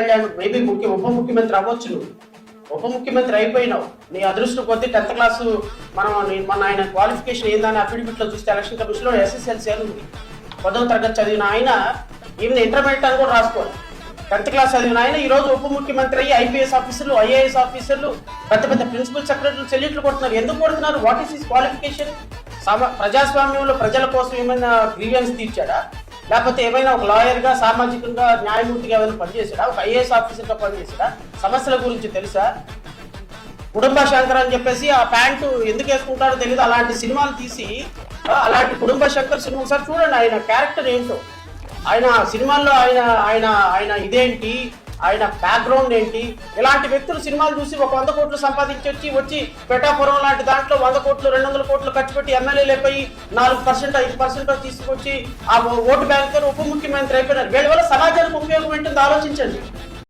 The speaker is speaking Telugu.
కళ్యాణ్ మేబీ ముఖ్య ఉప ముఖ్యమంత్రి అవ్వచ్చు నువ్వు. ఉప ముఖ్యమంత్రి అయిపోయినావు. నీ అదృష్టం కొద్దీ టెన్త్ క్లాసు మనం మన ఆయన క్వాలిఫికేషన్ ఏందని అఫిడవిట్లో చూస్తే ఎలక్షన్ కమిషన్లో ఎస్ఎస్ఎల్సీ అని ఉంది. పదవ తరగతి చదివిన ఆయన ఈమె ఇంటర్మీడియట్ అని కూడా రాసుకోవాలి టెన్త్ క్లాస్ చదివిన ఆయన ఈరోజు ఉప ముఖ్యమంత్రి అయ్యి ఐపీఎస్ ఆఫీసర్లు ఐఏఎస్ ఆఫీసర్లు పెద్ద పెద్ద ప్రిన్సిపల్ సెక్రటరీలు చెల్లిట్లు కొడుతున్నారు. ఎందుకు కొడుతున్నారు? What is his qualification? సమ ప్రజాస్వామ్యంలో ప్రజల కోసం ఏమైనా గ్రీవియన్స్ తీర్చాడా? లేకపోతే ఏమైనా ఒక లాయర్గా సామాజికంగా న్యాయమూర్తిగా ఏమైనా పనిచేసాడా ఒక ఐఏఎస్ ఆఫీసర్గా పనిచేసాడా సమస్యల గురించి తెలుసా? కుటుంబ శంకర్ అని చెప్పేసి ఆ ప్యాంటు ఎందుకు వేసుకుంటాడో తెలియదు అలాంటి సినిమాలు తీసి అలాంటి కుటుంబ శంకర్ సినిమా ఒకసారి చూడండి. ఆయన క్యారెక్టర్ ఏంటో. ఆయన సినిమాల్లో ఆయన ఆయన ఆయన ఇదేంటి? ఆయన బ్యాక్గ్రౌండ్ ఏంటి? ఇలాంటి వ్యక్తులు సినిమాలు చూసి ఒక వంద కోట్లు సంపాదించి వచ్చి వచ్చి పెటాపురం లాంటి దాంట్లో వంద కోట్లు రెండు వందల కోట్లు ఖర్చు పెట్టి ఎమ్మెల్యేలు అయిపోయి నాలుగు పర్సెంట్ ఐదు పర్సెంట్ తీసుకొచ్చి ఆ ఓటు బ్యాంక్ ఉప ముఖ్యమంత్రి అయిపోయినారు. వీళ్ళ వల్ల సమాజానికి ఉపయోగం ఏంటో ఆలోచించండి.